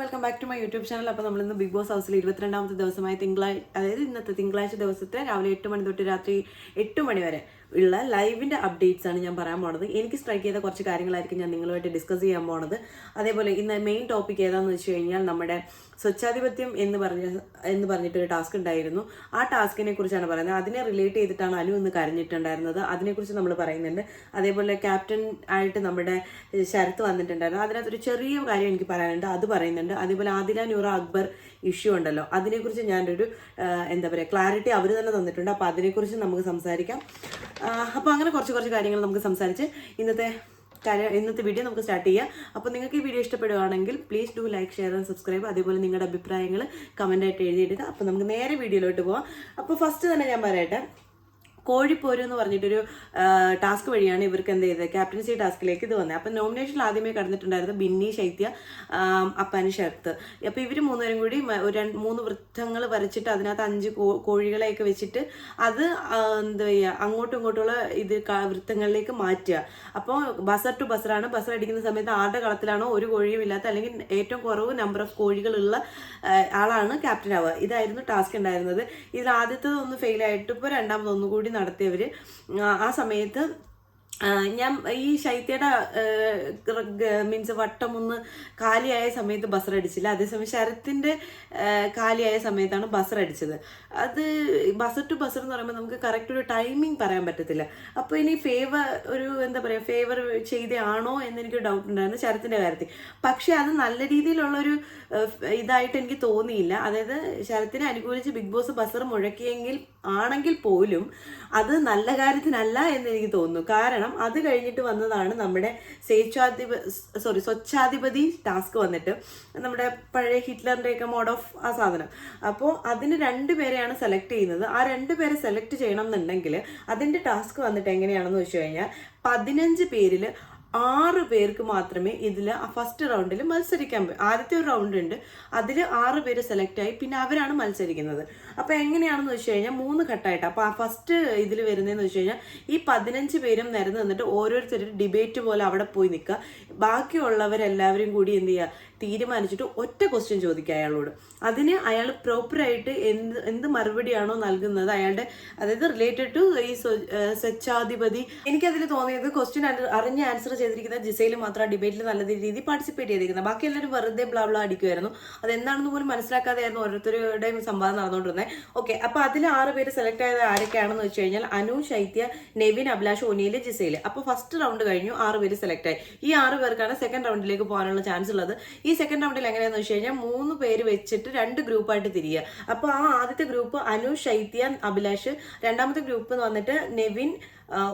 Welcome back to my YouTube channel അപ്പോൾ നമ്മൾ ഇന്ന് ബിഗ് ബോസ് ഹൗസിൽ ഇരുപത്തിരണ്ടാമത്തെ ദിവസമായ തിങ്കളാഴ്ച അതായത് ഇന്നത്തെ തിങ്കളാഴ്ച ദിവസത്തെ രാവിലെ എട്ട് മണി തൊട്ട് രാത്രി എട്ട് മണി വരെ. ഉള്ള ലൈവിന്റെ അപ്ഡേറ്റ്സ് ആണ് ഞാൻ പറയാൻ പോണത്. എനിക്ക് സ്ട്രൈക്ക് ചെയ്ത കുറച്ച് കാര്യങ്ങളായിരിക്കും ഞാൻ നിങ്ങളുമായിട്ട് ഡിസ്കസ് ചെയ്യാൻ പോണത്. അതേപോലെ ഇന്ന് മെയിൻ ടോപ്പിക് ഏതാണെന്ന് വെച്ച് കഴിഞ്ഞാൽ നമ്മുടെ സ്വച്ഛാധിപത്യം എന്ന് പറഞ്ഞ എന്ന് പറഞ്ഞിട്ടൊരു ടാസ്ക് ഉണ്ടായിരുന്നു. ആ ടാസ്കിനെ കുറിച്ചാണ് പറയുന്നത്. അതിനെ റിലേറ്റ് ചെയ്തിട്ടാണ് അനു ഇന്ന് കരഞ്ഞിട്ടുണ്ടായിരുന്നത്. അതിനെക്കുറിച്ച് നമ്മൾ പറയുന്നുണ്ട്. അതേപോലെ ക്യാപ്റ്റൻ ആയിട്ട് നമ്മുടെ ശരത്ത് വന്നിട്ടുണ്ടായിരുന്നു. അതിനകത്തൊരു ചെറിയ കാര്യം എനിക്ക് പറയാനുണ്ട്. അത് പറയുന്നുണ്ട്. അതേപോലെ ആദില നൂറ അക്ബർ ഇഷ്യൂ ഉണ്ടല്ലോ. അതിനെക്കുറിച്ച് ഞാനൊരു എന്താ പറയുക ക്ലാരിറ്റി അവർ തന്നെ തന്നിട്ടുണ്ട്. അപ്പോൾ അതിനെക്കുറിച്ച് നമുക്ക് സംസാരിക്കാം. അപ്പോൾ അങ്ങനെ കുറച്ച് കുറച്ച് കാര്യങ്ങൾ നമുക്ക് സംസാരിച്ച് ഇന്നത്തെ കാര്യം ഇന്നത്തെ വീഡിയോ നമുക്ക് സ്റ്റാർട്ട് ചെയ്യാം. അപ്പോൾ നിങ്ങൾക്ക് ഈ വീഡിയോ ഇഷ്ടപ്പെടുകയാണെങ്കിൽ please do like share and subscribe അതേപോലെ നിങ്ങളുടെ അഭിപ്രായങ്ങൾ കമന്റായിട്ട് എഴുതിയിടുക. അപ്പോൾ നമുക്ക് നേരെ വീഡിയോയിലോട്ട് പോവാം. അപ്പോൾ ഫസ്റ്റ് തന്നെ ഞാൻ പറയട്ടെ കോഴിപ്പോര് എന്ന് പറഞ്ഞിട്ടൊരു ടാസ്ക് വഴിയാണ് ഇവർക്ക് എന്ത് ചെയ്തത്? ക്യാപ്റ്റൻസി ടാസ്കിലേക്ക് ഇത് വന്നത്. അപ്പം നോമിനേഷനിൽ ആദ്യമേ കടന്നിട്ടുണ്ടായിരുന്നത് ബിന്നി ശൈത്യ അപ്പാൻ ശരത്ത് അപ്പോൾ ഇവർ മൂന്നുപേരും കൂടി ഒരു രണ്ട് മൂന്ന് വൃത്തങ്ങൾ വരച്ചിട്ട് അതിനകത്ത് അഞ്ച് കോഴികളെയൊക്കെ വെച്ചിട്ട് അത് എന്താ ചെയ്യുക അങ്ങോട്ടും ഇങ്ങോട്ടുള്ള ഇത് വൃത്തങ്ങളിലേക്ക് മാറ്റുക. അപ്പോൾ ബസർ ടു ബസറാണ് ബസർ അടിക്കുന്ന സമയത്ത് ആരുടെ കളത്തിലാണോ ഒരു കോഴിയും ഇല്ലാത്ത അല്ലെങ്കിൽ ഏറ്റവും കുറവ് നമ്പർ ഓഫ് കോഴികളുള്ള ആളാണ് ക്യാപ്റ്റൻ ആവുക. ഇതായിരുന്നു ടാസ്ക് ഉണ്ടായിരുന്നത്. ഇതിൽ ആദ്യത്തത് ഒന്ന് ഫെയിൽ ആയിട്ട് ഇപ്പോൾ രണ്ടാമത് ഒന്നുകൂടി നടത്തിയവർ ആ സമയത്ത് ഞാൻ ഈ ശൈത്യയുടെ മീൻസ് വട്ടം ഒന്ന് കാലിയായ സമയത്ത് ബസർ അടിച്ചില്ല. അതേസമയം ശരത്തിന്റെ കാലിയായ സമയത്താണ് ബസർ അടിച്ചത്. അത് ബസർ ടു ബസർ എന്ന് പറയുമ്പോൾ നമുക്ക് കറക്റ്റ് ഒരു ടൈമിംഗ് പറയാൻ പറ്റത്തില്ല. അപ്പോൾ ഇനി ഫേവർ ഒരു എന്താ പറയുക ഫേവർ ചെയ്തയാണോ എന്നെനിക്ക് ഡൗട്ട് ഉണ്ടായിരുന്നു ശരത്തിന്റെ കാര്യത്തിൽ. പക്ഷേ അത് നല്ല രീതിയിലുള്ളൊരു ഇതായിട്ട് എനിക്ക് തോന്നിയില്ല. അതായത് ശരത്തിനെ അനുകൂലിച്ച് ബിഗ് ബോസ് ബസർ മുഴക്കിയെങ്കിൽ ആണെങ്കിൽ പോലും അത് നല്ല കാര്യത്തിനല്ല എന്ന് എനിക്ക് തോന്നുന്നു. കാരണം അത് കഴിഞ്ഞിട്ട് വന്നതാണ് നമ്മുടെ സ്വേച്ഛാധിപ സോറി സ്വച്ഛാധിപതി ടാസ്ക് വന്നിട്ട്. നമ്മുടെ പഴയ ഹിറ്റ്ലറിന്റെയൊക്കെ മോഡ് ഓഫ് ആ സാധനം. അപ്പോൾ അതിന് രണ്ട് പേരെയാണ് സെലക്ട് ചെയ്യുന്നത്. ആ രണ്ട് പേരെ സെലക്ട് ചെയ്യണം എന്നുണ്ടെങ്കിൽ അതിന്റെ ടാസ്ക് വന്നിട്ട് എങ്ങനെയാണെന്ന് വെച്ച് കഴിഞ്ഞാൽ പതിനഞ്ച് പേരിൽ ആറ് പേർക്ക് മാത്രമേ ഇതിൽ ഫസ്റ്റ് റൗണ്ടിൽ മത്സരിക്കാൻ പറ്റും ആദ്യത്തെ ഒരു റൗണ്ട് ഉണ്ട്. അതിൽ ആറ് പേര് സെലക്ട് ആയി പിന്നെ അവരാണ് മത്സരിക്കുന്നത്. അപ്പോൾ എങ്ങനെയാണെന്ന് വെച്ച് കഴിഞ്ഞാൽ മൂന്ന് ഘട്ടമായിട്ട്. അപ്പോൾ ആ ഫസ്റ്റ് ഇതിൽ വരുന്നതെന്ന് വെച്ച് കഴിഞ്ഞാൽ ഈ പതിനഞ്ച് പേരും നിരന്ന് നിന്നിട്ട് ഓരോരുത്തരും ഡിബേറ്റ് പോലെ അവിടെ പോയി നിൽക്കുക ബാക്കിയുള്ളവരെല്ലാവരും കൂടി എന്ത് ചെയ്യുക തീരുമാനിച്ചിട്ട് ഒറ്റ ക്വസ്റ്റ്യൻ ചോദിക്കുക അയാളോട്. അതിന് അയാൾ പ്രോപ്പറായിട്ട് എന്ത് എന്ത് മറുപടിയാണോ നൽകുന്നത്? അയാളുടെ അതായത് റിലേറ്റഡ് ടു ഈ സ്വച്ഛാധിപതി എനിക്കതിൽ തോന്നിയത് ക്വസ്റ്റ്യൻ അറിഞ്ഞ് ആൻസർ ചെയ്തിരിക്കുന്ന ജിസയിൽ മാത്രം ഡിബേറ്റിൽ നല്ല രീതിയിൽ പാർട്ടിസിപ്പേറ്റ് ചെയ്തിരിക്കുന്നത്. ബാക്കി എല്ലാവരും വെറുതെ ബ്ലാ ബ്ലാ അടിക്കുമായിരുന്നു അതെന്താണെന്ന് പോലും മനസ്സിലാക്കാതെയായിരുന്നു ഓരോരുത്തരുടെയും സംവാദം നടന്നുകൊണ്ടിരുന്നത് ഓക്കെ അപ്പോൾ അതിൽ ആറ് പേര് സെലക്ട് ആയത് ആരൊക്കെയാണെന്ന് വെച്ച് കഴിഞ്ഞാൽ അനു ശൈത്യ നെവിൻ അഭിലാഷ് ഒനിയിൽ ജിസയിൽ അപ്പോൾ ഫസ്റ്റ് റൗണ്ട് കഴിഞ്ഞു ആറ് പേര് സെലക്ട് ആയി. ഈ ആറ് പേർക്കാണ് സെക്കൻഡ് റൗണ്ടിലേക്ക് പോകാനുള്ള ചാൻസ് ഉള്ളത്. ഈ സെക്കൻഡ് റൗണ്ടിൽ എങ്ങനെയാന്ന് വെച്ച് കഴിഞ്ഞാൽ മൂന്ന് പേര് വെച്ചിട്ട് രണ്ട് ഗ്രൂപ്പായിട്ട് തിരിയുക അപ്പോൾ ആ ആദ്യത്തെ ഗ്രൂപ്പ് അനു ശൈത്യ അഭിലാഷ്. രണ്ടാമത്തെ ഗ്രൂപ്പ് എന്ന് വന്നിട്ട് നെവിൻ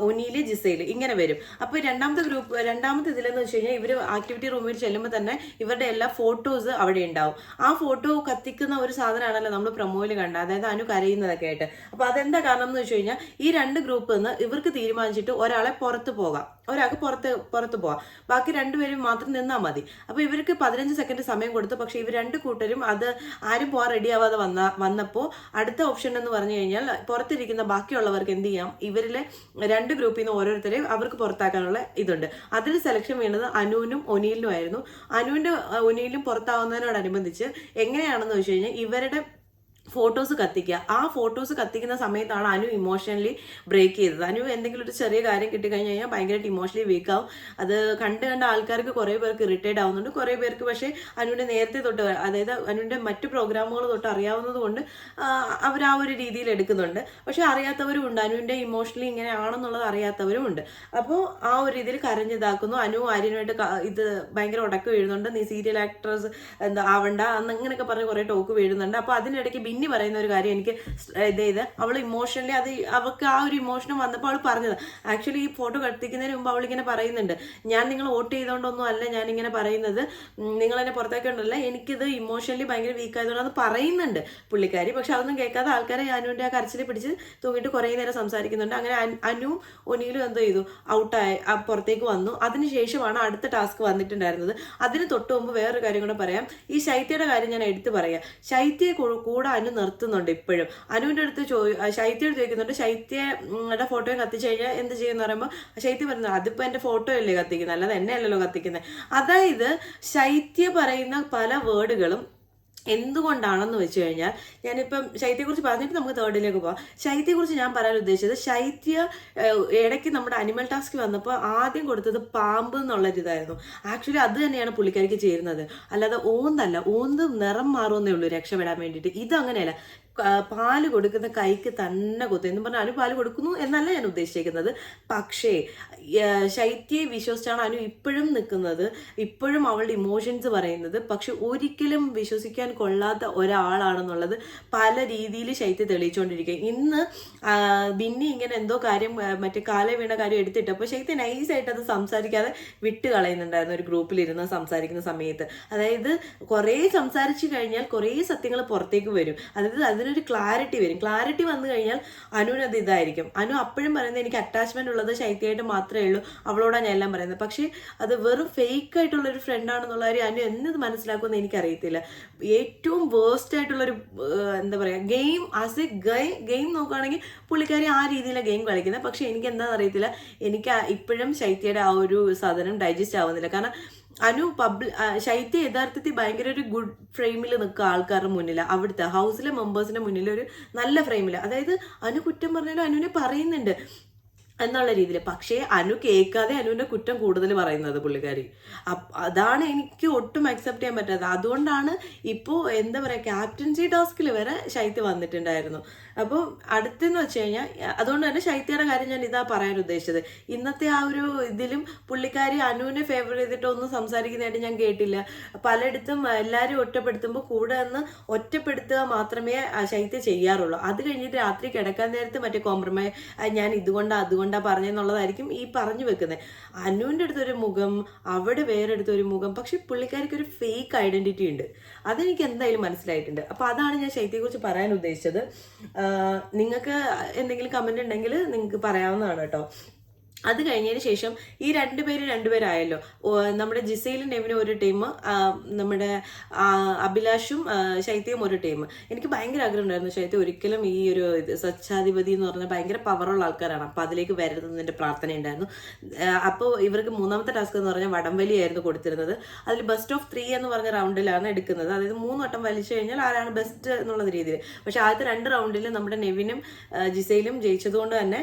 ഒനീൽ ജിസയിൽ ഇങ്ങനെ വരും. അപ്പോൾ രണ്ടാമത്തെ ഗ്രൂപ്പ് രണ്ടാമത്തെ ഇതിലെന്ന് വെച്ച് കഴിഞ്ഞാൽ ഇവർ ആക്ടിവിറ്റി റൂമിൽ ചെല്ലുമ്പോൾ തന്നെ ഇവരുടെ എല്ലാ ഫോട്ടോസ് അവിടെ ഉണ്ടാവും. ആ ഫോട്ടോ കത്തിക്കുന്ന ഒരു സാധനമാണല്ലോ നമ്മൾ പ്രൊമോയിൽ കണ്ട അതായത് അനു കരയുന്നതൊക്കെ ആയിട്ട്. അപ്പോൾ അതെന്താ കാരണം എന്ന് വെച്ച് കഴിഞ്ഞാൽ ഈ രണ്ട് ഗ്രൂപ്പിൽ നിന്ന് ഇവർക്ക് തീരുമാനിച്ചിട്ട് ഒരാളെ പുറത്ത് പോകാം. ഒരാൾക്ക് പുറത്ത് പുറത്ത് പോകാം. ബാക്കി രണ്ടുപേരും മാത്രം നിന്നാൽ മതി. അപ്പോൾ ഇവർക്ക് പതിനഞ്ച് സെക്കൻഡ് സമയം കൊടുത്തു. പക്ഷേ ഇവർ രണ്ട് കൂട്ടരും അത് ആരും പോകാൻ റെഡി ആവാതെ വന്ന വന്നപ്പോൾ അടുത്ത ഓപ്ഷൻ എന്ന് പറഞ്ഞു കഴിഞ്ഞാൽ പുറത്തിരിക്കുന്ന ബാക്കിയുള്ളവർക്ക് എന്ത് ചെയ്യാം? ഇവരിലെ രണ്ട് ഗ്രൂപ്പിൽ നിന്ന് ഓരോരുത്തരെയും അവർക്ക് പുറത്താക്കാനുള്ള ഇതുണ്ട്. അതിൽ സെലക്ഷൻ വീണത് അനുവിനും ഒനിയിലും ആയിരുന്നു. അനുവിന്റെ ഒനിയിലും പുറത്താവുന്നതിനോടനുബന്ധിച്ച് എങ്ങനെയാണെന്ന് വെച്ച് കഴിഞ്ഞാൽ ഇവരുടെ ഫോട്ടോസ് കത്തിക്കുക. ആ ഫോട്ടോസ് കത്തിക്കുന്ന സമയത്താണ് അനു ഇമോഷണലി ബ്രേക്ക് ചെയ്തത്. അനു എന്തെങ്കിലും ഒരു ചെറിയ കാര്യം കിട്ടിക്കഴിഞ്ഞ് കഴിഞ്ഞാൽ ഭയങ്കരമായിട്ട് ഇമോഷണലി വീക്ക് ആവും. അത് കണ്ട് കണ്ട ആൾക്കാർക്ക് കുറേ പേർക്ക് ഇറിറ്റേറ്റ് ആവുന്നുണ്ട്. കുറേ പേർക്ക് പക്ഷേ അനുവിന്റെ നേരത്തെ തൊട്ട് അതായത് അനുവിന്റെ മറ്റു പ്രോഗ്രാമുകൾ തൊട്ട് അറിയാവുന്നതുകൊണ്ട് അവർ ആ ഒരു രീതിയിൽ എടുക്കുന്നുണ്ട്. പക്ഷേ അറിയാത്തവരും ഉണ്ട്. അനുവിന്റെ ഇമോഷണലി ഇങ്ങനെ ആണെന്നുള്ളത് അറിയാത്തവരും ഉണ്ട്. അപ്പോൾ ആ ഒരു രീതിയിൽ കരഞ്ഞിതാക്കുന്നു അനു ആര്യനുമായിട്ട് ഇത് ഭയങ്കര ഉടക്ക് വീഴുന്നുണ്ട്. നീ സീരിയൽ ആക്ട്രസ് എന്താ ആവണ്ട അന്ന് ഇങ്ങനെയൊക്കെ പറഞ്ഞ് കുറേ ടോക്ക് വീഴുന്നുണ്ട്. അപ്പോൾ അതിനിടയ്ക്ക് ബിന്നി പറയുന്ന ഒരു കാര്യം എനിക്ക് ഇത് ചെയ്ത് അവൾ ഇമോഷണലി അത് അവൾക്ക് ആ ഒരു ഇമോഷൻ വന്നപ്പോൾ അവൾ പറഞ്ഞത്. ആക്ച്വലി ഈ ഫോട്ടോ കത്തിക്കുന്നതിന് മുമ്പ് അവളിങ്ങനെ പറയുന്നുണ്ട്. ഞാൻ നിങ്ങൾ വോട്ട് ചെയ്തുകൊണ്ടൊന്നും അല്ല ഞാൻ ഇങ്ങനെ പറയുന്നത് നിങ്ങൾ എന്നെ പുറത്തേക്കൊണ്ടല്ല എനിക്കിത് ഇമോഷണലി ഭയങ്കര വീക്ക് ആയതുകൊണ്ടാണ് പറയുന്നുണ്ട് പുള്ളിക്കാരി. പക്ഷെ അതൊന്നും കേൾക്കാതെ ആൾക്കാരെ അനുവിന്റെ ആ കരച്ചിൽ പിടിച്ച് തൂങ്ങിയിട്ട് കുറേ നേരം സംസാരിക്കുന്നുണ്ട്. അങ്ങനെ അനു ഒനിയിലും എന്തോ ചെയ്തു? ഔട്ടായി പുറത്തേക്ക് വന്നു. അതിനുശേഷമാണ് അടുത്ത ടാസ്ക് വന്നിട്ടുണ്ടായിരുന്നത്. അതിന് തൊട്ട് മുമ്പ് വേറൊരു കാര്യം കൂടെ പറയാം. ഈ ശൈത്യയുടെ കാര്യം ഞാൻ എടുത്തു പറയാം. ശൈത്യയെ കൂടെ അനു അനു നിർത്തുന്നുണ്ട് ഇപ്പോഴും. അനുവിന്റെ അടുത്ത് ചോ ശൈത്യോട് ചോദിക്കുന്നുണ്ട് ശൈത്യയുടെ ഫോട്ടോ കത്തിച്ചു കഴിഞ്ഞാൽ എന്ത് ചെയ്യുമെന്ന് പറയുമ്പോൾ ശൈത്യ പറയുന്നത് അതിപ്പോൾ എന്റെ ഫോട്ടോ അല്ലേ കത്തിക്കുന്നത് അല്ലാതെ എന്നെ അല്ലല്ലോ കത്തിക്കുന്നത് അതായത് ശൈത്യ പറയുന്ന പല വേർഡുകളും എന്തുകൊണ്ടാണെന്ന് വെച്ച് കഴിഞ്ഞാൽ ഞാനിപ്പം ശൈത്യയെക്കുറിച്ച് പറഞ്ഞിട്ട് നമുക്ക് തേർഡിലേക്ക് പോവാം. ശൈത്യയെക്കുറിച്ച് ഞാൻ പറയാൻ ഉദ്ദേശിച്ചത് ശൈത്യ ഇടയ്ക്ക് നമ്മുടെ അനിമൽ ടാസ്ക് വന്നപ്പോൾ ആദ്യം കൊടുത്തത് പാമ്പ് എന്നുള്ളൊരിതായിരുന്നു ആക്ച്വലി അത് തന്നെയാണ് പുള്ളിക്കാരിക്ക് ചേരുന്നത്. അല്ലാതെ ഓന്തല്ല ഓന്ത് നിറം മാറുമെന്നേ ഉള്ളൂ രക്ഷപ്പെടാൻ വേണ്ടിയിട്ട്. ഇതങ്ങനെയല്ല പാൽ കൊടുക്കുന്ന കൈക്ക് തന്നെ കൊത്തു. എന്ന് പറഞ്ഞാൽ അനു പാൽ കൊടുക്കുന്നു എന്നല്ല ഞാൻ ഉദ്ദേശിക്കുന്നത്. പക്ഷേ ശൈത്യയെ വിശ്വസിച്ചാണ് അനു ഇപ്പോഴും നിൽക്കുന്നത്. ഇപ്പോഴും അവളുടെ ഇമോഷൻസ് പറയുന്നത്. പക്ഷെ ഒരിക്കലും വിശ്വസിക്കാൻ കൊള്ളാത്ത ഒരാളാണെന്നുള്ളത് പല രീതിയിൽ ശൈത്യ തെളിയിച്ചുകൊണ്ടിരിക്കുക ഇന്ന് ബിന്നി ഇങ്ങനെ എന്തോ കാര്യം മറ്റേ കാല വീണ കാര്യം എടുത്തിട്ട് എടുത്തിട്ടപ്പോൾ ശൈത്യ നൈസായിട്ട് അത് സംസാരിക്കാതെ വിട്ട് കളയുന്നുണ്ടായിരുന്നു ഒരു ഗ്രൂപ്പിലിരുന്ന് സംസാരിക്കുന്ന സമയത്ത്. അതായത് കുറേ സംസാരിച്ചു കഴിഞ്ഞാൽ കുറേ സത്യങ്ങൾ പുറത്തേക്ക് വരും. അതായത് അതിനൊരു ക്ലാരിറ്റി വരും. ക്ലാരിറ്റി വന്നു കഴിഞ്ഞാൽ അനുവിനത് ഇതായിരിക്കും. അനു അപ്പോഴും പറയുന്നത് എനിക്ക് അറ്റാച്ച്മെന്റ് ഉള്ളത് ശൈത്യമായിട്ട് മാത്രമേ ഉള്ളൂ. അവളോടാണ് ഞാൻ എല്ലാം പറയുന്നത്. പക്ഷേ അത് വെറും ഫേക്ക് ആയിട്ടുള്ള ഒരു ഫ്രണ്ട് ആണെന്നുള്ള കാര്യം അനു എന്നത് മനസ്സിലാക്കുമെന്ന് എനിക്കറിയത്തില്ല. ഏറ്റവും വേസ്റ്റ് ആയിട്ടുള്ളൊരു എന്താ പറയുക game as a game game നോക്കുകയാണെങ്കിൽ പുള്ളിക്കാരി ആ രീതിയിലാണ് ഗെയിം കളിക്കുന്നത്. പക്ഷേ എനിക്ക് എന്താണെന്ന് അറിയത്തില്ല എനിക്ക് ഇപ്പോഴും ശൈത്യയുടെ ആ ഒരു സാധനം ഡൈജസ്റ്റ് ആവുന്നില്ല. കാരണം അനു പബ്ലി ശൈത്യ യഥാർത്ഥത്തിൽ ഭയങ്കര ഒരു ഗുഡ് ഫ്രെയിമിൽ നിൽക്കുക ആൾക്കാരുടെ മുന്നിൽ അവിടുത്തെ ഹൗസിലെ മെമ്പേഴ്സിന്റെ മുന്നിൽ ഒരു നല്ല ഫ്രെയിമിൽ അതായത് അനു കുറ്റം പറഞ്ഞാലും അനുവിനെ പറയുന്നുണ്ട്. എന്നുള്ള രീതിയിൽ. പക്ഷേ അനു കേൾക്കാതെ അനുവിന്റെ കുറ്റം കൂടുതൽ പറയുന്നത് പുള്ളിക്കാരി. അതാണ് എനിക്ക് ഒട്ടും അക്സെപ്റ്റ് ചെയ്യാൻ പറ്റാത്തത്. അതുകൊണ്ടാണ് ഇപ്പോൾ എന്താ പറയുക ക്യാപ്റ്റൻസി ടാസ്കിൽ വരെ ശൈത്യ വന്നിട്ടുണ്ടായിരുന്നു. അപ്പോൾ അടുത്തെന്ന് വെച്ച് കഴിഞ്ഞാൽ അതുകൊണ്ട് തന്നെ ശൈത്യയുടെ കാര്യം ഞാൻ ഇതാ പറയാൻ ഉദ്ദേശിച്ചത്. ഇന്നത്തെ ആ ഒരു ഇതിലും പുള്ളിക്കാരി അനുവിനെ ഫേവർ ചെയ്തിട്ട് ഒന്നും സംസാരിക്കുന്നതായിട്ട് ഞാൻ കേട്ടില്ല. പലയിടത്തും എല്ലാവരും ഒറ്റപ്പെടുത്തുമ്പോൾ കൂടെ നിന്ന് ഒറ്റപ്പെടുത്തുക മാത്രമേ ശൈത്യ ചെയ്യാറുള്ളൂ. അത് കഴിഞ്ഞിട്ട് രാത്രി കിടക്കാൻ നേരത്ത് മറ്റേ കോംപ്രമൈസ് ഞാൻ ഇതുകൊണ്ട് അതുകൊണ്ടാ പറഞ്ഞെന്നുള്ളതായിരിക്കും ഈ പറഞ്ഞു വെക്കുന്നത് അനുവിന്റെ അടുത്തൊരു മുഖം അവിടെ വേറെ അടുത്തൊരു മുഖം പക്ഷെ പുള്ളിക്കാരിക്ക് ഒരു ഫേക്ക് ഐഡന്റിറ്റി ഉണ്ട്. അതെനിക്ക് എന്തായാലും മനസ്സിലായിട്ടുണ്ട്. അപ്പോൾ അതാണ് ഞാൻ ശൈത്യയെക്കുറിച്ച് പറയാൻ ഉദ്ദേശിച്ചത്. നിങ്ങൾക്ക് എന്തെങ്കിലും കമന്റ് ഉണ്ടെങ്കിൽ നിങ്ങൾക്ക് പറയാവുന്നതാണ് കേട്ടോ. അത് കഴിഞ്ഞതിന് ശേഷം ഈ രണ്ടുപേര് രണ്ടുപേരായല്ലോ നമ്മുടെ ജിസയിലും നെവിനും ഒരു ടീം നമ്മുടെ അഭിലാഷും ശൈത്യയും ഒരു ടീം. എനിക്ക് ഭയങ്കര ആഗ്രഹം ഉണ്ടായിരുന്നു. ശൈത്യ ഒരിക്കലും ഈ ഒരു സ്വച്ഛാധിപതി എന്ന് പറഞ്ഞാൽ ഭയങ്കര പവറുള്ള ആൾക്കാരാണ്. അപ്പോൾ അതിലേക്ക് വരരുതെന്നെ പ്രാർത്ഥന ഉണ്ടായിരുന്നു. അപ്പോൾ ഇവർക്ക് മൂന്നാമത്തെ ടാസ്ക് എന്ന് പറഞ്ഞാൽ വടംവലിയായിരുന്നു കൊടുത്തിരുന്നത്. അതിൽ ബെസ്റ്റ് ഓഫ് ത്രീ എന്ന് പറഞ്ഞ റൗണ്ടിലാണ് എടുക്കുന്നത്. അതായത് മൂന്ന് വട്ടം വലിച്ചു കഴിഞ്ഞാൽ ആരാണ് ബെസ്റ്റ് എന്നുള്ള രീതിയിൽ. പക്ഷേ ആദ്യത്തെ രണ്ട് റൗണ്ടിൽ നമ്മുടെ നെവിനും ജിസയിലും ജയിച്ചതുകൊണ്ട് തന്നെ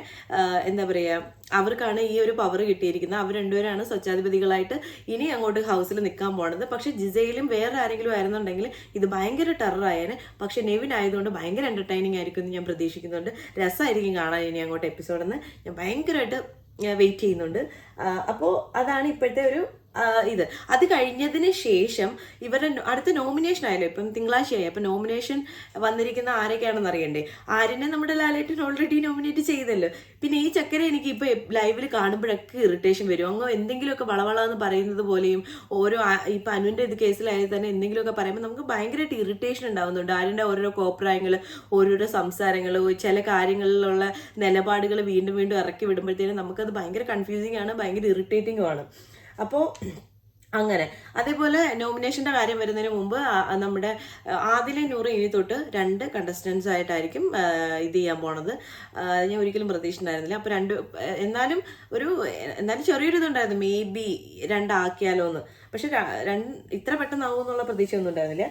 എന്താ പറയുക അവർക്കാണ് ഈ ഒരു പവർ കിട്ടിയിരിക്കുന്നത്. അവർ രണ്ടുപേരാണ് സ്വച്ഛാധിപതികളായിട്ട് ഇനി അങ്ങോട്ട് ഹൗസിൽ നിൽക്കാൻ പോണത്. പക്ഷെ ജിസയിലും വേറെ ആരെങ്കിലും ആയിരുന്നുണ്ടെങ്കിൽ ഇത് ഭയങ്കര ടെറർ ആയേനെ. പക്ഷെ നെവിൻ ആയതുകൊണ്ട് ഭയങ്കര എന്റർടൈനിങ് ആയിരിക്കും എന്ന് ഞാൻ പ്രതീക്ഷിക്കുന്നുണ്ട്. രസമായിരിക്കും കാണാൻ ഇനി അങ്ങോട്ട് എപ്പിസോഡെന്ന് ഞാൻ ഭയങ്കരമായിട്ട് വെയിറ്റ് ചെയ്യുന്നുണ്ട്. അപ്പോൾ അതാണ് ഇപ്പോഴത്തെ ഒരു ഇത്. അത് കഴിഞ്ഞതിന് ശേഷം ഇവരുടെ അടുത്ത നോമിനേഷൻ ആയാലും ഇപ്പം തിങ്കളാഴ്ച ആയി അപ്പം നോമിനേഷൻ വന്നിരിക്കുന്ന ആരൊക്കെയാണെന്ന് അറിയണ്ടേ? ആര്യനെ നമ്മുടെ ലാലേട്ടൻ ഓൾറെഡി നോമിനേറ്റ് ചെയ്തല്ലോ. പിന്നെ ഈ ചക്കര എനിക്ക് ഇപ്പോൾ ലൈവിൽ കാണുമ്പോഴൊക്കെ ഇറിറ്റേഷൻ വരും. അങ്ങ് എന്തെങ്കിലുമൊക്കെ വളവള എന്ന് പറയുന്നത് പോലെയും ഓരോ ഇപ്പം അനുവിന്റെ ഇത് കേസിലായാലും തന്നെ എന്തെങ്കിലുമൊക്കെ പറയുമ്പോൾ നമുക്ക് ഭയങ്കരമായിട്ട് ഇറിറ്റേഷൻ ഉണ്ടാവുന്നുണ്ട്. ആര്യന്റെ ഓരോരോ കോപ്രായങ്ങൾ ഓരോരോ സംസാരങ്ങൾ ചില കാര്യങ്ങളിലുള്ള നിലപാടുകൾ വീണ്ടും വീണ്ടും ഇറക്കി വിടുമ്പോഴത്തേനും നമുക്കത് ഭയങ്കര കൺഫ്യൂസിങ് ആണ് ഭയങ്കര ഇറിറ്റേറ്റിംഗും ആണ്. അപ്പോൾ അങ്ങനെ. അതേപോലെ നോമിനേഷന്റെ കാര്യം വരുന്നതിന് മുമ്പ് നമ്മുടെ ആദിലെ നൂറ് ഇനി തൊട്ട് രണ്ട് കണ്ടസ്റ്റൻസ് ആയിട്ടായിരിക്കും ഇത് ചെയ്യാൻ പോണത്. ഞാൻ ഒരിക്കലും പ്രതീക്ഷിച്ചിട്ടുണ്ടായിരുന്നില്ല. അപ്പോൾ രണ്ട് എന്നാലും ഒരു എന്നാലും ചെറിയൊരു ഇതുണ്ടായിരുന്നു. മേ ബി രണ്ടാക്കിയാലോ എന്ന് പക്ഷെ രണ്ട് ഇത്ര പെട്ടെന്നാവും എന്നുള്ള പ്രതീക്ഷയൊന്നും ഉണ്ടായിരുന്നില്ല.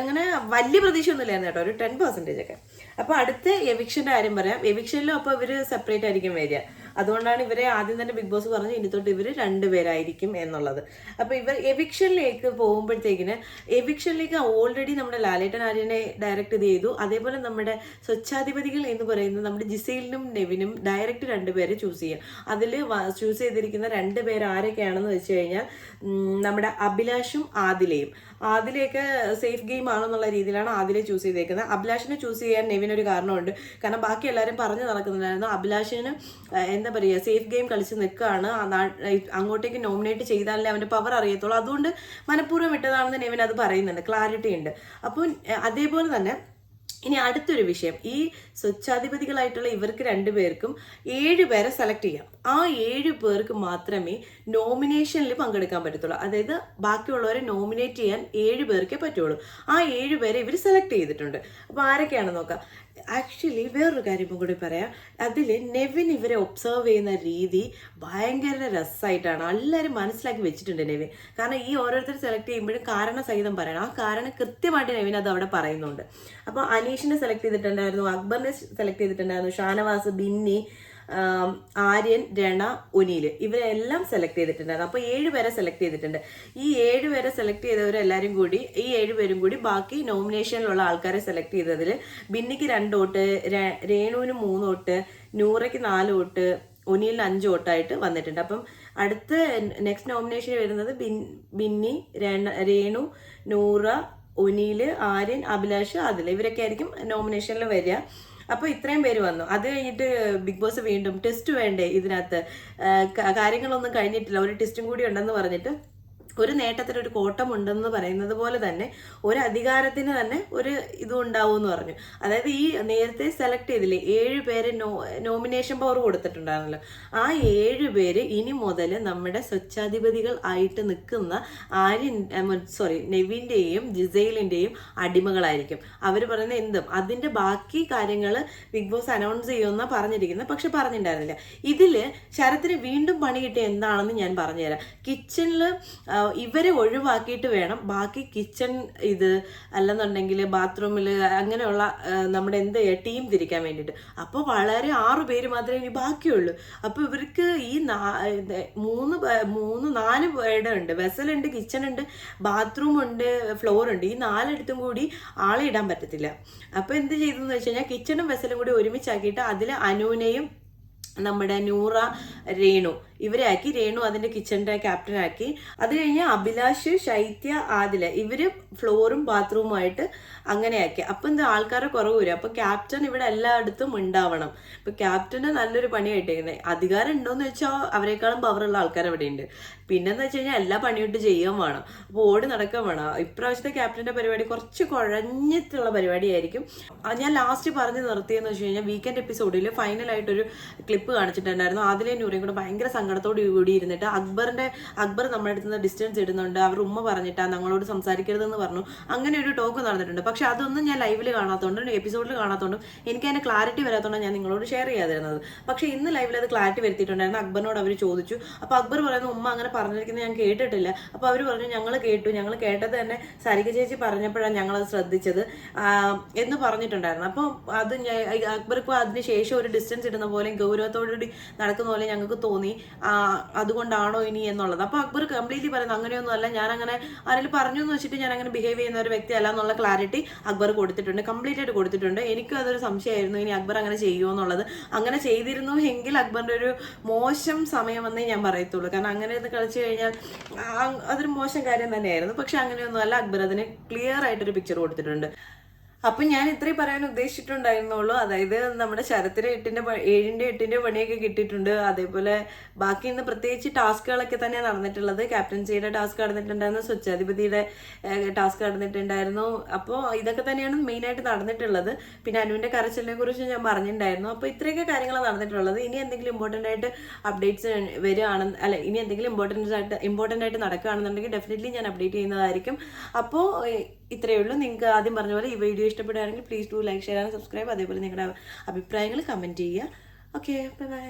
അങ്ങനെ വലിയ പ്രതീക്ഷയൊന്നുമില്ലായിരുന്നു കേട്ടോ. ഒരു ടെൻ പെർസെന്റേജ് ഒക്കെ. അപ്പോൾ അടുത്ത എവിക്ഷന്റെ കാര്യം പറയാം. എവിക്ഷനിലും അപ്പോൾ ഇവർ സെപ്പറേറ്റ് ആയിരിക്കും വരിക. അതുകൊണ്ടാണ് ഇവരെ ആദ്യം തന്നെ ബിഗ് ബോസ് പറഞ്ഞത് ഇനി തൊട്ട് ഇവർ രണ്ടുപേരായിരിക്കും എന്നുള്ളത്. അപ്പോൾ ഇവർ എവിക്ഷനിലേക്ക് പോകുമ്പോഴത്തേക്കിന് എവിക്ഷനിലേക്ക് ഓൾറെഡി നമ്മുടെ ലാലേട്ടൻ ആര്യനെ ഡയറക്റ്റ് ഇത് ചെയ്തു. അതേപോലെ നമ്മുടെ സ്വച്ഛാധിപതികൾ എന്ന് പറയുന്നത് നമ്മുടെ ജിസൈലിനും നെവിനും ഡയറക്റ്റ് രണ്ടുപേരെ ചൂസ് ചെയ്യാം. അതിൽ ചൂസ് ചെയ്തിരിക്കുന്ന രണ്ട് പേര് ആരൊക്കെയാണെന്ന് വെച്ച് കഴിഞ്ഞാൽ നമ്മുടെ അഭിലാഷും ആദിലയും. ആദിലയൊക്കെ സേഫ് ഗെയിം ആണെന്നുള്ള രീതിയിലാണ് ആദിലെ ചൂസ് ചെയ്തേക്കുന്നത്. അഭിലാഷിനെ ചൂസ് ചെയ്യാൻ നെവിൻ ഒരു കാരണമുണ്ട്. കാരണം ബാക്കി എല്ലാവരും പറഞ്ഞു നടക്കുന്നുണ്ടായിരുന്നു. അഭിലാഷിന് എന്താ പറയുക സേഫ് ഗെയിം കളിച്ച് നിൽക്കുകയാണ്. അങ്ങോട്ടേക്ക് നോമിനേറ്റ് ചെയ്താലേ അവന്റെ പവർ അറിയത്തുള്ളൂ. അതുകൊണ്ട് മനഃപൂർവം ഇട്ടതാണെന്ന് നെവിൻ അത് പറയുന്നുണ്ട്. ക്ലാരിറ്റി ഉണ്ട്. അപ്പോൾ അതേപോലെ തന്നെ ഇനി അടുത്തൊരു വിഷയം. ഈ സ്വച്ഛാധിപതികളായിട്ടുള്ള ഇവർക്ക് രണ്ടുപേർക്കും ഏഴ് പേരെ സെലക്ട് ചെയ്യാം. ആ ഏഴ് പേർക്ക് മാത്രമേ നോമിനേഷനിൽ പങ്കെടുക്കാൻ പറ്റത്തുള്ളൂ. അതായത് ബാക്കിയുള്ളവരെ നോമിനേറ്റ് ചെയ്യാൻ ഏഴ് പേർക്കേ പറ്റുള്ളൂ. ആ ഏഴ് പേരെ ഇവർ സെലക്ട് ചെയ്തിട്ടുണ്ട്. അപ്പോൾ ആരൊക്കെയാണെന്ന് നോക്കാം. ആക്ച്വലി വേറൊരു കാര്യം കൂടി പറയാം. അതിൽ നെവിൻ ഇവരെ ഒബ്സർവ് ചെയ്യുന്ന രീതി ഭയങ്കര രസമായിട്ടാണ് എല്ലാവരും മനസ്സിലാക്കി വെച്ചിട്ടുണ്ട് നെവിൻ. കാരണം ഈ ഓരോരുത്തർ സെലക്ട് ചെയ്യുമ്പോഴും കാരണം സഹിതം പറയണം. ആ കാരണം കൃത്യമായിട്ട് നെവിൻ അത് അവിടെ പറയുന്നുണ്ട്. അപ്പോൾ അനീഷിനെ സെലക്ട് ചെയ്തിട്ടുണ്ടായിരുന്നു അക്ബറിനെ സെലക്ട് ചെയ്തിട്ടുണ്ടായിരുന്നു ഷാനവാസ് ബിന്നി ആര്യൻ രണ ഉനീൽ ഇവരെല്ലാം സെലക്ട് ചെയ്തിട്ടുണ്ടായിരുന്നു. അപ്പോൾ ഏഴ് പേരെ സെലക്ട് ചെയ്തിട്ടുണ്ട്. ഈ ഏഴ് പേരെ സെലക്ട് ചെയ്തവരെല്ലാവരും കൂടി ഈ ഏഴ് പേരും കൂടി ബാക്കി നോമിനേഷനിലുള്ള ആൾക്കാരെ സെലക്ട് ചെയ്തതിൽ ബിന്നിക്ക് രണ്ട് വോട്ട് രേണുവിന് മൂന്ന് വോട്ട് നൂറയ്ക്ക് നാല് വോട്ട് ഉനിലിന് അഞ്ച് വോട്ടായിട്ട് വന്നിട്ടുണ്ട്. അപ്പം അടുത്ത നെക്സ്റ്റ് നോമിനേഷൻ വരുന്നത് ബിൻ ബിന്നി രേണു നൂറ ഉനിൽ ആര്യൻ അഭിലാഷ് അതിൽ ഇവരൊക്കെ ആയിരിക്കും നോമിനേഷനിൽ വരിക. അപ്പോൾ ഇത്രയും പേര് വന്നു. അത് കഴിഞ്ഞിട്ട് ബിഗ് ബോസ് വീണ്ടും ടെസ്റ്റ് വേണ്ടേ ഇതിനകത്ത്? കാര്യങ്ങളൊന്നും കഴിഞ്ഞിട്ടില്ല. ഒരു ടെസ്റ്റും കൂടി ഉണ്ടെന്ന് പറഞ്ഞിട്ട് ഒരു നേട്ടത്തിന് ഒരു കോട്ടമുണ്ടെന്ന് പറയുന്നത് പോലെ തന്നെ ഒരു അധികാരത്തിന് തന്നെ ഒരു ഇതും ഉണ്ടാവും എന്ന് പറഞ്ഞു. അതായത് ഈ നേരത്തെ സെലക്ട് ചെയ്തില്ലേ ഏഴ് പേര് നോ നോമിനേഷൻ പവർ കൊടുത്തിട്ടുണ്ടായിരുന്നല്ലോ. ആ ഏഴ് പേര് ഇനി മുതൽ നമ്മുടെ സ്വച്ഛാധിപതികൾ ആയിട്ട് നിൽക്കുന്ന ആര്യൻ സോറി നെവിന്റെയും ജിസൈലിന്റെയും അടിമകളായിരിക്കും. അവർ പറയുന്ന എന്തും. അതിന്റെ ബാക്കി കാര്യങ്ങൾ ബിഗ് ബോസ് അനൗൺസ് ചെയ്യുമെന്നാ പറഞ്ഞിരിക്കുന്നത്. പക്ഷെ പറഞ്ഞിട്ടുണ്ടായിരുന്നില്ല. ഇതിൽ ശരത്തിന് വീണ്ടും പണി കിട്ടിയ എന്താണെന്ന് ഞാൻ പറഞ്ഞുതരാം. കിച്ചണിൽ ഇവരെ ഒഴിവാക്കിയിട്ട് വേണം. ബാക്കി കിച്ചൺ ഇത് അല്ലെന്നുണ്ടെങ്കിൽ ബാത്റൂമിൽ അങ്ങനെയുള്ള നമ്മുടെ എന്ത് ടീം തിരിക്കാൻ വേണ്ടിയിട്ട്. അപ്പോൾ വളരെ ആറു പേര് മാത്രമേ ഇനി ബാക്കിയുള്ളൂ. അപ്പോൾ ഇവർക്ക് ഈ മൂന്ന് മൂന്ന് നാല് പേരുടെ ഉണ്ട് വെസലുണ്ട് കിച്ചൺ ഉണ്ട് ബാത്റൂം ഉണ്ട് ഫ്ലോർ ഉണ്ട് ഈ നാലിടത്തും കൂടി ആളെ ഇടാൻ പറ്റത്തില്ല. അപ്പോൾ എന്ത് ചെയ്തെന്ന് വെച്ച് കഴിഞ്ഞാൽ കിച്ചണും വെസലും കൂടി ഒരുമിച്ചാക്കിയിട്ട് അതിൽ അനുവിനെയും നമ്മുടെ നൂറ രേണു ഇവരെ രേണു അതിന്റെ കിച്ചണിന്റെ ക്യാപ്റ്റൻ ആക്കി അത് കഴിഞ്ഞ് അഭിലാഷ് ശൈത്യ ആദില ഇവർ ഫ്ലോറും ബാത്റൂമും ആയിട്ട് അങ്ങനെ ആക്കി അപ്പൊ എന്താ ആൾക്കാരെ കുറവ് വരും അപ്പൊ ക്യാപ്റ്റൻ ഇവിടെ എല്ലായിടത്തും ഉണ്ടാവണം. ഇപ്പൊ ക്യാപ്റ്റന് നല്ലൊരു പണി കിട്ടിയിരിക്കുന്നത് അധികാരം ഉണ്ടോന്ന് വെച്ചാൽ അവരെക്കാളും പവറുള്ള ആൾക്കാർ അവിടെ ഉണ്ട് പിന്നെന്ന് വെച്ച് കഴിഞ്ഞാൽ എല്ലാ പണിയിട്ട് ചെയ്യാൻ വേണം. അപ്പോൾ ഓടി നടക്കാൻ വേണം. ഇപ്രാവശ്യത്തെ ക്യാപ്റ്റന്റെ പരിപാടി കുറച്ച് കുഴഞ്ഞിട്ടുള്ള പരിപാടിയായിരിക്കും. ഞാൻ ലാസ്റ്റ് പറഞ്ഞ് നിർത്തിയെന്ന് വെച്ച് കഴിഞ്ഞാൽ വീക്കെൻഡ് എപ്പിസോഡിൽ ഫൈനലായിട്ടൊരു ക്ലിപ്പ് കാണിച്ചിട്ടുണ്ടായിരുന്നു. അതിലെ നൂറിയും കൂടെ ഭയങ്കര സങ്കടത്തോട് കൂടി ഇരുന്നിട്ട് അക്ബറിന്റെ അക്ബർ നമ്മുടെ അടുത്ത് നിന്ന് ഡിസ്റ്റൻസ് ഇടുന്നുണ്ട് അവർ ഉമ്മ പറഞ്ഞിട്ടാ ഞങ്ങളോട് സംസാരിക്കരുതെന്ന് പറഞ്ഞു. അങ്ങനെ ഒരു ടോക്ക് നടന്നിട്ടുണ്ട്. പക്ഷെ അതൊന്നും ഞാൻ ലൈവിൽ കാണാത്തതുകൊണ്ടും എപ്പിസോഡിൽ കാണാത്തതുകൊണ്ടും എനിക്ക് അതിന്റെ ക്ലാരിറ്റി വരാത്തതുകൊണ്ടാണ് ഞാൻ നിങ്ങളോട് ഷെയർ ചെയ്യാതിരുന്നത്. പക്ഷെ ഇന്ന് ലൈവിൽ അത് ക്ലാരിറ്റി വരുത്തിയിട്ടുണ്ടായിരുന്നു. അക്ബറിനോട് അവർ ചോദിച്ചു. അപ്പൊ അക്ബർ പറയുന്ന ഉമ്മ അങ്ങനെ പറഞ്ഞിരിക്കുന്നത് ഞാൻ കേട്ടിട്ടില്ല. അപ്പൊ അവർ പറഞ്ഞു ഞങ്ങൾ കേട്ടു. ഞങ്ങൾ കേട്ടത് തന്നെ സരിക ചേച്ചി പറഞ്ഞപ്പോഴാണ് ഞങ്ങളത് ശ്രദ്ധിച്ചത്. എന്ന് പറഞ്ഞിട്ടുണ്ടായിരുന്നു. അപ്പോൾ അത് ഞാൻ- അക്ബർക്ക് അതിന് ശേഷം ഒരു ഡിസ്റ്റൻസ് ഇടുന്ന പോലെ ഗൗരവത്തോടുകൂടി നടക്കുന്ന പോലെ ഞങ്ങൾക്ക് തോന്നി. അതുകൊണ്ടാണോ ഇനി എന്നുള്ളത്. അപ്പോൾ അക്ബർ കംപ്ലീറ്റ്ലി പറയുന്നത് അങ്ങനെയൊന്നും അല്ല ഞാൻ അങ്ങനെ ആരെങ്കിലും പറഞ്ഞു എന്ന് വെച്ചിട്ട് ഞാൻ അങ്ങനെ ബിഹേവ് ചെയ്യുന്ന ഒരു വ്യക്തി അല്ല എന്നുള്ള ക്ലാരിറ്റി അക്ബർ കൊടുത്തിട്ടുണ്ട്. കംപ്ലീറ്റ് ആയിട്ട് കൊടുത്തിട്ടുണ്ട്. എനിക്കും അതൊരു സംശയമായിരുന്നു ഇനി അക്ബർ അങ്ങനെ ചെയ്യുമോ എന്നുള്ളത്. അങ്ങനെ ചെയ്തിരുന്നു എങ്കിൽ അക്ബറിന്റെ ഒരു മോശം സമയമെന്നേ ഞാൻ പറയത്തുള്ളൂ. കാരണം അങ്ങനെ ഇത് കളിച്ചു കഴിഞ്ഞാൽ അതൊരു മോശം കാര്യം തന്നെയായിരുന്നു. പക്ഷെ അങ്ങനെയൊന്നും അല്ല അക്ബർ അതിന് ക്ലിയർ ആയിട്ടൊരു പിക്ചർ കൊടുത്തിട്ടുണ്ട്. അപ്പം ഞാൻ ഇത്രയും പറയാൻ ഉദ്ദേശിച്ചിട്ടുണ്ടായിരുന്നുള്ളൂ. അതായത് നമ്മുടെ ശരത്തിന് എട്ടിന്റെ ഏഴിന്റെ എട്ടിന്റെ പണിയൊക്കെ കിട്ടിയിട്ടുണ്ട്. അതേപോലെ ബാക്കി ഇന്ന് പ്രത്യേകിച്ച് ടാസ്കുകളൊക്കെ തന്നെ നടന്നിട്ടുള്ളത്. ക്യാപ്റ്റൻസിയുടെ ടാസ്ക് നടന്നിട്ടുണ്ടായിരുന്നു. സ്വച്ഛാധിപതിയുടെ ടാസ്ക് നടന്നിട്ടുണ്ടായിരുന്നു. അപ്പോൾ ഇതൊക്കെ തന്നെയാണ് മെയിൻ ആയിട്ട് നടന്നിട്ടുള്ളത്. പിന്നെ അനുവിന്റെ കരച്ചിലിനെ കുറിച്ച് ഞാൻ പറഞ്ഞിട്ടുണ്ടായിരുന്നു. അപ്പോൾ ഇത്രയൊക്കെ കാര്യങ്ങൾ നടന്നിട്ടുള്ളത്. ഇനി എന്തെങ്കിലും ഇമ്പോർട്ടന്റ് ആയിട്ട് അപ്ഡേറ്റ്സ് വരികയാണെന്ന് അല്ല ഇനി എന്തെങ്കിലും ഇമ്പോർട്ടൻസ് ആയിട്ട് ഇമ്പോർട്ടന്റ് ആയിട്ട് നടക്കുകയാണെന്നുണ്ടെങ്കിൽ ഡെഫിനറ്റ്ലി ഞാൻ അപ്ഡേറ്റ് ചെയ്യുന്നതായിരിക്കും. അപ്പോൾ ഇത്രയേ ഉള്ളൂ. നിങ്ങൾക്ക് ആദ്യം പറഞ്ഞ പോലെ ഈ വീഡിയോ ഇഷ്ടപ്പെടുകയാണെങ്കിൽ please do like share and subscribe അതേപോലെ നിങ്ങളുടെ അഭിപ്രായങ്ങൾ കമന്റ് ചെയ്യുക. Okay bye bye